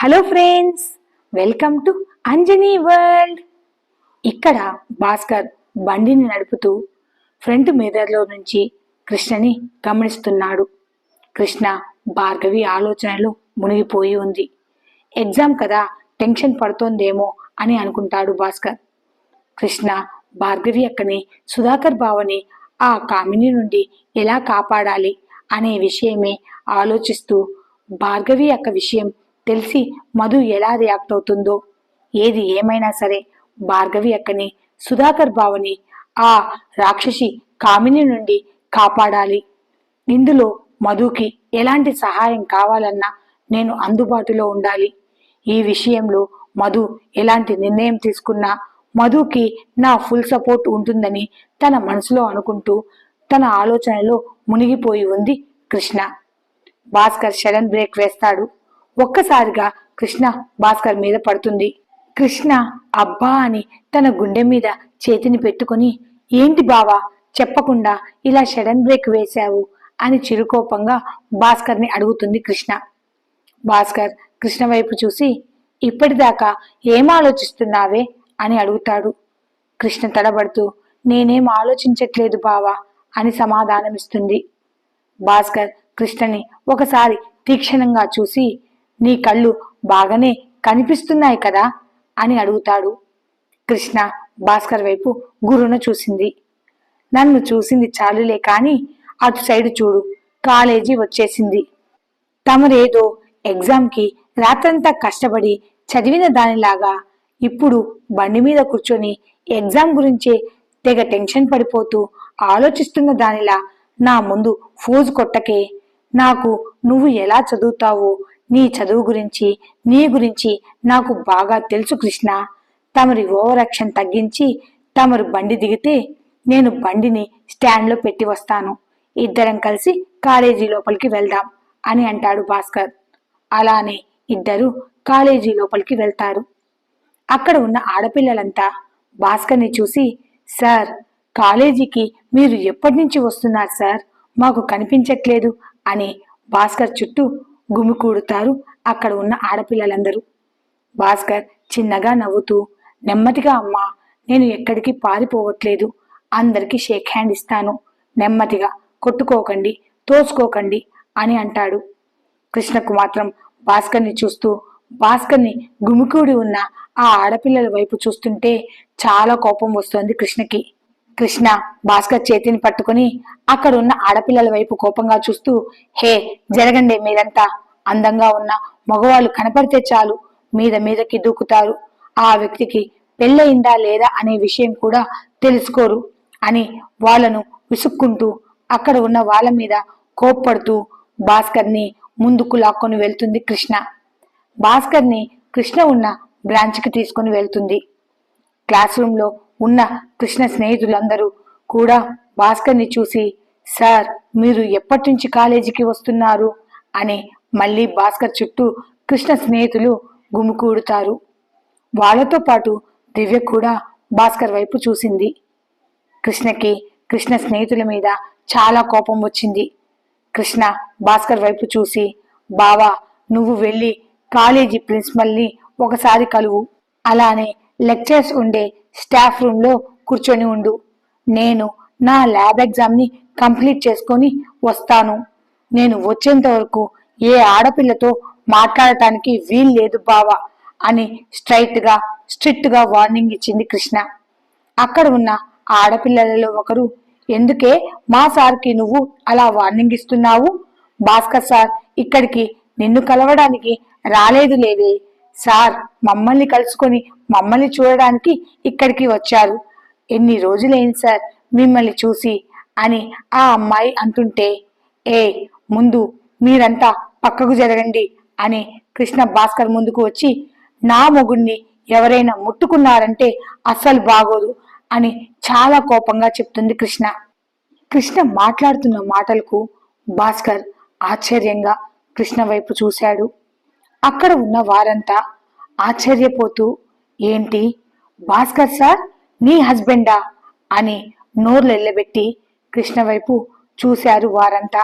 Hello friends welcome to Anjani world ఇక్కడ భాస్కర్ బండిని నడుపుతూ ఫ్రంట్ మిర్రర్లో నుంచి కృష్ణని గమనిస్తున్నాడు. కృష్ణ భార్గవి ఆలోచనలో మునిగిపోయి ఉంది. ఎగ్జామ్ కదా టెన్షన్ పడుతోందేమో అని అనుకుంటాడు భాస్కర్. కృష్ణ భార్గవి అక్కని సుధాకర్ బావని ఆ కామిని నుండి ఎలా కాపాడాలి అనే విషయమే ఆలోచిస్తూ భార్గవి అక్క విషయం తెలిసి మధు ఎలా రియాక్ట్ అవుతుందో. ఏది ఏమైనా సరే భార్గవి అక్కని సుధాకర్ బావని ఆ రాక్షసి కామిని నుండి కాపాడాలి. ఇందులో మధుకి ఎలాంటి సహాయం కావాలన్నా నేను అందుబాటులో ఉండాలి. ఈ విషయంలో మధు ఎలాంటి నిర్ణయం తీసుకున్నా మధుకి నా ఫుల్ సపోర్ట్ ఉంటుందని తన మనసులో అనుకుంటూ తన ఆలోచనలో మునిగిపోయి ఉంది కృష్ణ. భాస్కర్ షడన్ బ్రేక్ వేస్తాడు. ఒక్కసారిగా కృష్ణ భాస్కర్ మీద పడుతుంది. కృష్ణ అబ్బా అని తన గుండె మీద చేతిని పెట్టుకొని ఏంటి బావా చెప్పకుండా ఇలా షడన్ బ్రేక్ వేశావు? అని చిరుకోపంగా భాస్కర్ని అడుగుతుంది కృష్ణ. భాస్కర్ కృష్ణ వైపు చూసి ఇప్పటిదాకా ఏం ఆలోచిస్తున్నావే? అని అడుగుతాడు. కృష్ణ తడబడుతూ నేనేం ఆలోచించట్లేదు బావా అని సమాధానమిస్తుంది. భాస్కర్ కృష్ణని ఒకసారి తీక్షణంగా చూసి నీ కళ్ళు బాగానే కనిపిస్తున్నాయి కదా? అని అడుగుతాడు. కృష్ణ భాస్కర్ వైపు గురును చూసింది. నన్ను చూసింది చాలులే కాని అటు సైడ్ చూడు కాలేజీ వచ్చేసింది. తమరేదో ఎగ్జామ్కి రాత్రంతా కష్టపడి చదివిన దానిలాగా ఇప్పుడు బండి మీద కూర్చొని ఎగ్జామ్ గురించే తెగ టెన్షన్ పడిపోతూ ఆలోచిస్తున్న దానిలా నా ముందు ఫోజు కొట్టకే నాకు నువ్వు ఎలా చదువుతావో నీ చదువు గురించి నీ గురించి నాకు బాగా తెలుసు కృష్ణ. తమరి ఓవరాక్షన్ తగ్గించి తమరు బండి దిగితే నేను బండిని స్టాండ్లో పెట్టి వస్తాను. ఇద్దరం కలిసి కాలేజీ లోపలికి వెళ్దాం అని అంటాడు భాస్కర్. అలానే ఇద్దరు కాలేజీ లోపలికి వెళ్తారు. అక్కడ ఉన్న ఆడపిల్లలంతా భాస్కర్ని చూసి సార్ కాలేజీకి మీరు ఎప్పటి నుంచి వస్తున్నారు సార్? మాకు కనిపించట్లేదు అని భాస్కర్ చుట్టూ గుమికూడుతారు అక్కడ ఉన్న ఆడపిల్లలందరూ. భాస్కర్ చిన్నగా నవ్వుతూ నెమ్మదిగా అమ్మా నేను ఎక్కడికి పారిపోవట్లేదు. అందరికీ షేక్ హ్యాండ్ ఇస్తాను. నెమ్మదిగా కొట్టుకోకండి తోసుకోకండి అని అంటాడు. కృష్ణకు మాత్రం భాస్కర్ని చూస్తూ భాస్కర్ని గుమికూడి ఉన్న ఆ ఆడపిల్లల వైపు చూస్తుంటే చాలా కోపం వస్తోంది కృష్ణకి. కృష్ణ భాస్కర్ చేతిని పట్టుకుని అక్కడ ఉన్న ఆడపిల్లల వైపు కోపంగా చూస్తూ హే జరగండి మీరంతా. అందంగా ఉన్న మగవాళ్ళు కనపడితే చాలు. మీద మీదకి దూకుతారు. ఆ వ్యక్తికి పెళ్ళయిందా లేదా అనే విషయం కూడా తెలుసుకోరు అని వాళ్ళను విసుక్కుంటూ అక్కడ ఉన్న వాళ్ళ మీద కోప్పడుతూ భాస్కర్ని ముందుకు లాక్కొని వెళ్తుంది కృష్ణ. భాస్కర్ని కృష్ణ ఉన్న బ్రాంచ్కి తీసుకొని వెళ్తుంది. క్లాస్ రూమ్లో ఉన్న కృష్ణ స్నేహితులందరూ కూడా భాస్కర్ని చూసి సార్ మీరు ఎప్పటి నుంచి కాలేజీకి వస్తున్నారు? అని మళ్ళీ భాస్కర్ చుట్టూ కృష్ణ స్నేహితులు గుమికూడుతారు. వాళ్ళతో పాటు దివ్య కూడా భాస్కర్ వైపు చూసింది. కృష్ణకి కృష్ణ స్నేహితుల మీద చాలా కోపం వచ్చింది. కృష్ణ భాస్కర్ వైపు చూసి బావా నువ్వు వెళ్ళి కాలేజీ ప్రిన్సిపల్ని ఒకసారి కలువు. అలానే లెక్చర్స్ ఉండే స్టాఫ్ రూమ్లో కూర్చొని ఉండు. నేను నా ల్యాబ్ ఎగ్జామ్ని కంప్లీట్ చేసుకొని వస్తాను. నేను వచ్చేంత వరకు ఏ ఆడపిల్లతో మాట్లాడటానికి వీలు లేదు బావా అని స్ట్రైట్గా స్ట్రిక్ట్గా వార్నింగ్ ఇచ్చింది కృష్ణ. అక్కడ ఉన్న ఆడపిల్లలలో ఒకరు ఎందుకే మా సార్కి నువ్వు అలా వార్నింగ్ ఇస్తున్నావు? భాస్కర్ సార్ ఇక్కడికి నిన్ను కలవడానికి రాలేదు లేవే. సార్ మమ్మల్ని కలుసుకొని మమ్మల్ని చూడడానికి ఇక్కడికి వచ్చారు. ఎన్ని రోజులైంది సార్ మిమ్మల్ని చూసి అని ఆ అమ్మాయి అంటుంటే ఏ ముందు మీరంతా పక్కకు జరగండి అని కృష్ణ భాస్కర్ ముందుకు వచ్చి నా మొగుణ్ణి ఎవరైనా ముట్టుకున్నారంటే అస్సలు బాగోదు అని చాలా కోపంగా చెప్తుంది కృష్ణ. కృష్ణ మాట్లాడుతున్న మాటలకు భాస్కర్ ఆశ్చర్యంగా కృష్ణ వైపు చూశాడు. అక్కడ ఉన్న వారంతా ఆశ్చర్యపోతూ ఏంటి? భాస్కర్ సార్ నీ హస్బెండా? అని నోర్లు ఎల్లబెట్టి కృష్ణ వైపు చూశారు వారంతా.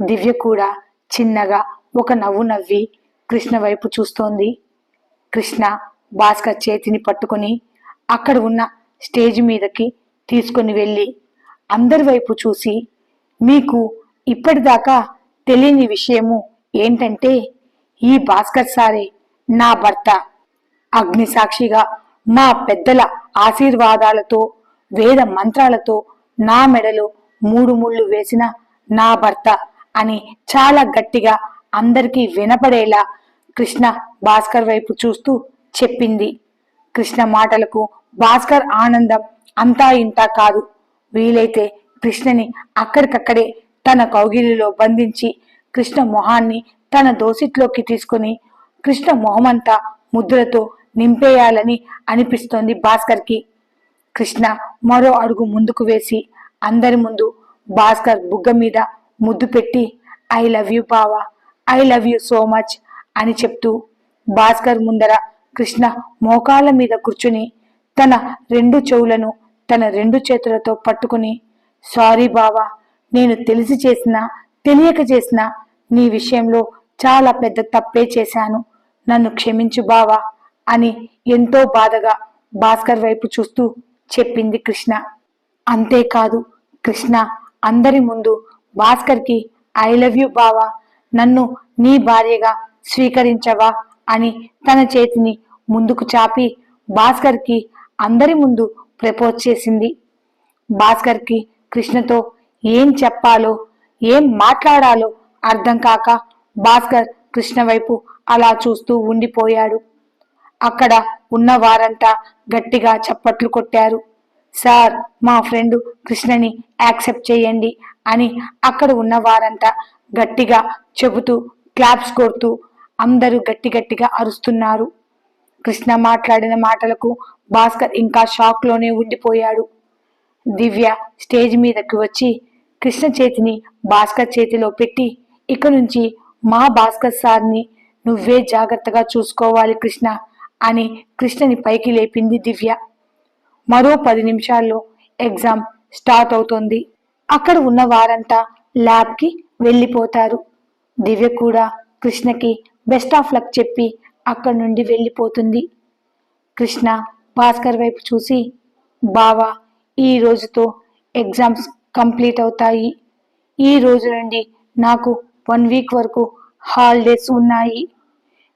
దివ్య కూడా చిన్నగా ఒక నవ్వు నవ్వి కృష్ణ వైపు చూస్తోంది. కృష్ణ భాస్కర్ చేతిని పట్టుకొని అక్కడ ఉన్న స్టేజ్ మీదకి తీసుకొని వెళ్ళి అందరి వైపు చూసి మీకు ఇప్పటిదాకా తెలియని విషయము ఏంటంటే ఈ భాస్కర్ సారే నా భర్త. అగ్నిసాక్షిగా మా పెద్దల ఆశీర్వాదాలతో వేద మంత్రాలతో నా మెడలో మూడు ముళ్ళు వేసిన నా భర్త అని చాలా గట్టిగా అందరికీ వినపడేలా కృష్ణ భాస్కర్ వైపు చూస్తూ చెప్పింది. కృష్ణ మాటలకు భాస్కర్ ఆనందం అంతా ఇంతా కాదు. వీలైతే కృష్ణని అక్కడికక్కడే తన కౌగిలిలో బంధించి కృష్ణ మొహాన్ని తన దోసిట్లోకి తీసుకుని కృష్ణ మొహమంతా ముద్రతో నింపేయాలని అనిపిస్తోంది భాస్కర్కి. కృష్ణ మరో అడుగు ముందుకు వేసి అందరి ముందు భాస్కర్ బుగ్గ మీద ముద్దు పెట్టి ఐ లవ్ యూ బావా I love you so much అని చెప్తూ భాస్కర్ ముందర కృష్ణ మోకాళ్ళ మీద కూర్చుని తన రెండు చెవులను తన రెండు చేతులతో పట్టుకుని సారీ బావా నేను తెలిసి చేసిన తెలియక చేసిన నీ విషయంలో చాలా పెద్ద తప్పే చేశాను. నన్ను క్షమించు బావా అని ఎంతో బాధగా భాస్కర్ వైపు చూస్తూ చెప్పింది కృష్ణ. అంతేకాదు కృష్ణ అందరి ముందు భాస్కర్కి ఐ లవ్ యు బావా నన్ను నీ భార్యగా స్వీకరించవా అని తన చేతిని ముందుకు చాపి భాస్కర్కి అందరి ముందు ప్రపోజ్ చేసింది. భాస్కర్కి కృష్ణతో ఏం చెప్పాలో ఏం మాట్లాడాలో అర్థం కాక భాస్కర్ కృష్ణ వైపు అలా చూస్తూ ఉండిపోయాడు. అక్కడ ఉన్న వారంతా గట్టిగా చప్పట్లు కొట్టారు. సార్ మా ఫ్రెండ్ కృష్ణని యాక్సెప్ట్ చేయండి అని అక్కడ ఉన్న వారంతా గట్టిగా చెబుతూ క్లాప్స్ కొడుతూ అందరూ గట్టి గట్టిగా అరుస్తున్నారు. కృష్ణ మాట్లాడిన మాటలకు భాస్కర్ ఇంకా షాక్లోనే ఉండిపోయాడు. దివ్య స్టేజ్ మీదకి వచ్చి కృష్ణ చేతిని భాస్కర్ చేతిలో పెట్టి ఇక నుంచి మా భాస్కర్ సార్ని నువ్వే జాగ్రత్తగా చూసుకోవాలి కృష్ణ. అని కృష్ణని పైకి లేపింది దివ్య. మరో పది నిమిషాల్లో ఎగ్జామ్ స్టార్ట్ అవుతోంది. అక్కడ ఉన్న వారంతా ల్యాబ్కి వెళ్ళిపోతారు. దివ్య కూడా కృష్ణకి బెస్ట్ ఆఫ్ లక్ చెప్పి అక్కడి నుండి వెళ్ళిపోతుంది. కృష్ణ భాస్కర్ వైపు చూసి బావా ఈ రోజుతో ఎగ్జామ్స్ కంప్లీట్ అవుతాయి. ఈ రోజు నుండి నాకు వన్ వీక్ వరకు హాలిడేస్ ఉన్నాయి.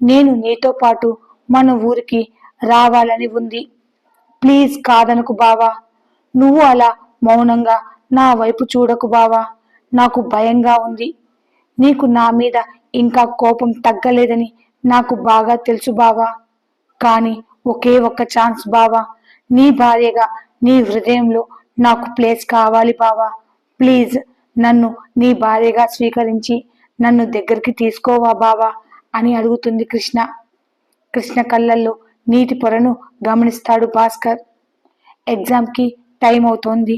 నేను నీతో పాటు మన ఊరికి రావాలని ఉంది. ప్లీజ్ కాదనకు బావా. నువ్వు అలా మౌనంగా నా వైపు చూడకు బావా. నాకు భయంగా ఉంది. నీకు నా మీద ఇంకా కోపం తగ్గలేదని నాకు బాగా తెలుసు బావా. కానీ ఒకే ఒక్క ఛాన్స్ బావా. నీ భార్యగా నీ హృదయంలో నాకు ప్లేస్ కావాలి బావా. ప్లీజ్ నన్ను నీ భార్యగా స్వీకరించి నన్ను దగ్గరికి తీసుకోవా బావా అని అడుగుతుంది కృష్ణ. కృష్ణ కళ్ళల్లో నీటి పొరను గమనిస్తాడు భాస్కర్. ఎగ్జామ్కి టైం అవుతోంది.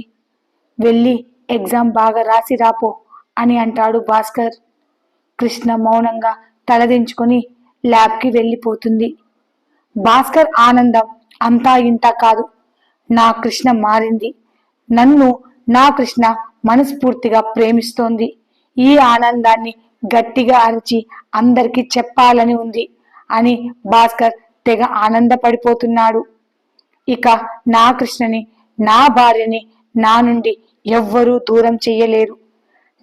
వెళ్ళి ఎగ్జామ్ బాగా రాసి రాపో అని అంటాడు భాస్కర్. కృష్ణ మౌనంగా తలదించుకొని ల్యాబ్కి వెళ్ళిపోతుంది. భాస్కర్ ఆనందం అంతా ఇంత కాదు. నా కృష్ణ మారింది. నన్ను నా కృష్ణ మనస్ఫూర్తిగా ప్రేమిస్తోంది. ఈ ఆనందాన్ని గట్టిగా అరిచి అందరికీ చెప్పాలని ఉంది. అని భాస్కర్ తెగ ఆనందపడిపోతున్నాడు. ఇక నా కృష్ణని నా భార్యని నా నుండి ఎవ్వరూ దూరం చెయ్యలేరు.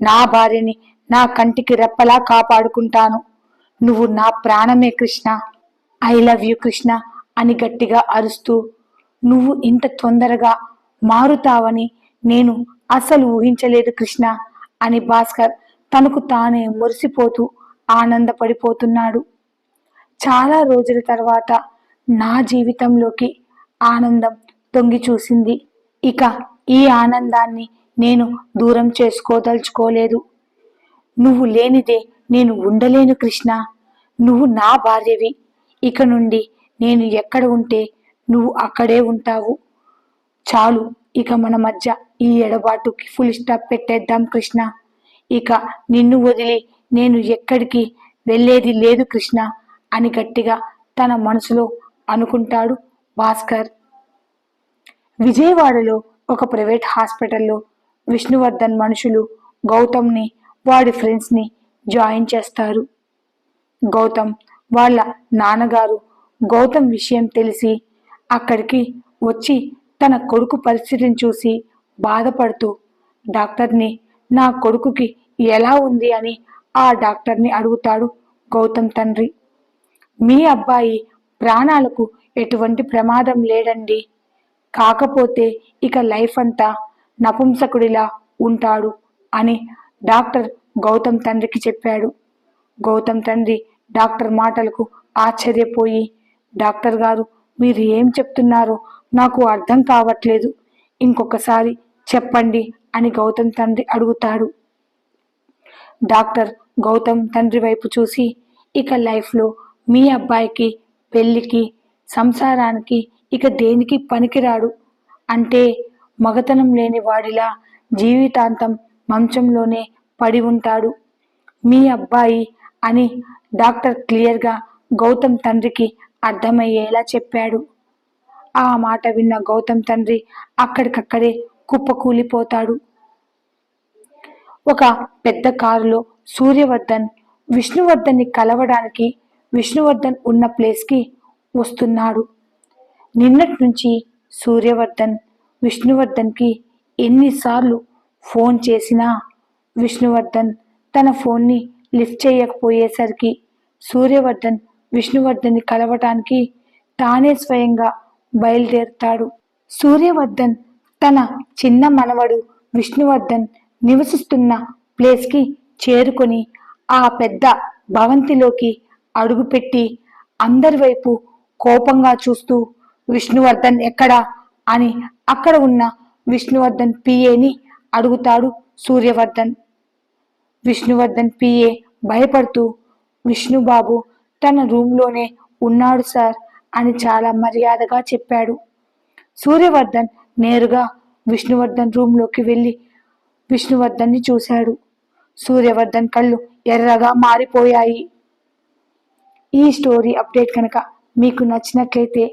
నా భార్యని నా కంటికి రెప్పలా కాపాడుకుంటాను. నువ్వు నా ప్రాణమే Krishna. I love you Krishna అని గట్టిగా అరుస్తూ నువ్వు ఇంత తొందరగా మారుతావని నేను అసలు ఊహించలేదు కృష్ణ అని భాస్కర్ తనకు తానే మురిసిపోతూ ఆనందపడిపోతున్నాడు. చాలా రోజుల తర్వాత నా జీవితంలోకి ఆనందం తొంగి చూసింది. ఇక ఈ ఆనందాన్ని నేను దూరం చేసుకోదలుచుకోలేదు. నువ్వు లేనిదే నేను ఉండలేను కృష్ణ. నువ్వు నా భార్యవి. ఇక నుండి నేను ఎక్కడ ఉంటే నువ్వు అక్కడే ఉంటావు. చాలు ఇక మన మధ్య ఈ ఎడబాటుకి ఫుల్ స్టాప్ పెట్టేద్దాం కృష్ణ. ఇక నిన్ను వదిలి నేను ఎక్కడికి వెళ్ళేది లేదు కృష్ణ. అని గట్టిగా తన మనసులో అనుకుంటాడు భాస్కర్. విజయవాడలో ఒక ప్రైవేట్ హాస్పిటల్లో విష్ణువర్ధన్ మనుషులు గౌతమ్ని వాడి ఫ్రెండ్స్ని జాయిన్ చేస్తారు. గౌతమ్ వాళ్ళ నాన్నగారు గౌతమ్ విషయం తెలిసి అక్కడికి వచ్చి తన కొడుకు పరిస్థితిని చూసి బాధపడుతూ డాక్టర్ని నా కొడుకుకి ఎలా ఉంది? అని ఆ డాక్టర్ని అడుగుతాడు గౌతమ్ తండ్రి. మీ అబ్బాయి ప్రాణాలకు ఎటువంటి ప్రమాదం లేడండి కాకపోతే ఇక లైఫ్ అంతా నపుంసకుడిలా ఉంటాడు అని డాక్టర్ గౌతమ్ తండ్రికి చెప్పాడు. గౌతమ్ తండ్రి డాక్టర్ మాటలకు ఆశ్చర్యపోయి డాక్టర్ గారు మీరు ఏం చెప్తున్నారో నాకు అర్థం కావట్లేదు. ఇంకొకసారి చెప్పండి అని గౌతమ్ తండ్రి అడుగుతాడు. డాక్టర్ గౌతమ్ తండ్రి వైపు చూసి ఇక లైఫ్లో మీ అబ్బాయికి పెళ్ళికి సంసారానికి ఇక దేనికి పనికిరాడు? అంటే మగతనం లేని వాడిలా జీవితాంతం మంచంలోనే పడి ఉంటాడు. మీ అబ్బాయి అని డాక్టర్ క్లియర్గా గౌతమ్ తండ్రికి అర్థమయ్యేలా చెప్పాడు. ఆ మాట విన్న గౌతమ్ తండ్రి అక్కడికక్కడే కుప్పకూలిపోతాడు. ఒక పెద్ద కారులో సూర్యవర్ధన్ విష్ణువర్ధన్ని కలవడానికి విష్ణువర్ధన్ ఉన్న ప్లేస్కి వస్తున్నాడు. నిన్నటి నుంచి సూర్యవర్ధన్ విష్ణువర్ధన్కి ఎన్నిసార్లు ఫోన్ చేసినా విష్ణువర్ధన్ తన ఫోన్ని లిఫ్ట్ చేయకపోయేసరికి సూర్యవర్ధన్ విష్ణువర్ధన్ని కలవటానికి తానే స్వయంగా బయలుదేరుతాడు. సూర్యవర్ధన్ తన చిన్న మనవడు విష్ణువర్ధన్ నివసిస్తున్న ప్లేస్కి చేరుకొని ఆ పెద్ద భవంతిలోకి అడుగుపెట్టి అందరి వైపు కోపంగా చూస్తూ విష్ణువర్ధన్ ఎక్కడా? అని అక్కడ ఉన్న విష్ణువర్ధన్ పిఏని అడుగుతాడు సూర్యవర్ధన్. విష్ణువర్ధన్ పిఏ భయపడుతూ విష్ణుబాబు తన రూమ్లోనే ఉన్నాడు సార్ అని చాలా మర్యాదగా చెప్పాడు. సూర్యవర్ధన్ నేరుగా విష్ణువర్ధన్ రూమ్లోకి వెళ్ళి విష్ణువర్ధన్ని చూశాడు. సూర్యవర్ధన్ కళ్ళు ఎర్రగా మారిపోయాయి. ఈ స్టోరీ అప్డేట్ కనుక మీకు నచ్చినట్లయితే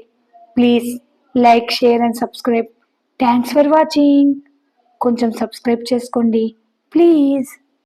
please like share and subscribe. Thanks for watching కొంచెం సబ్స్క్రైబ్ చేసుకోండి. ప్లీజ్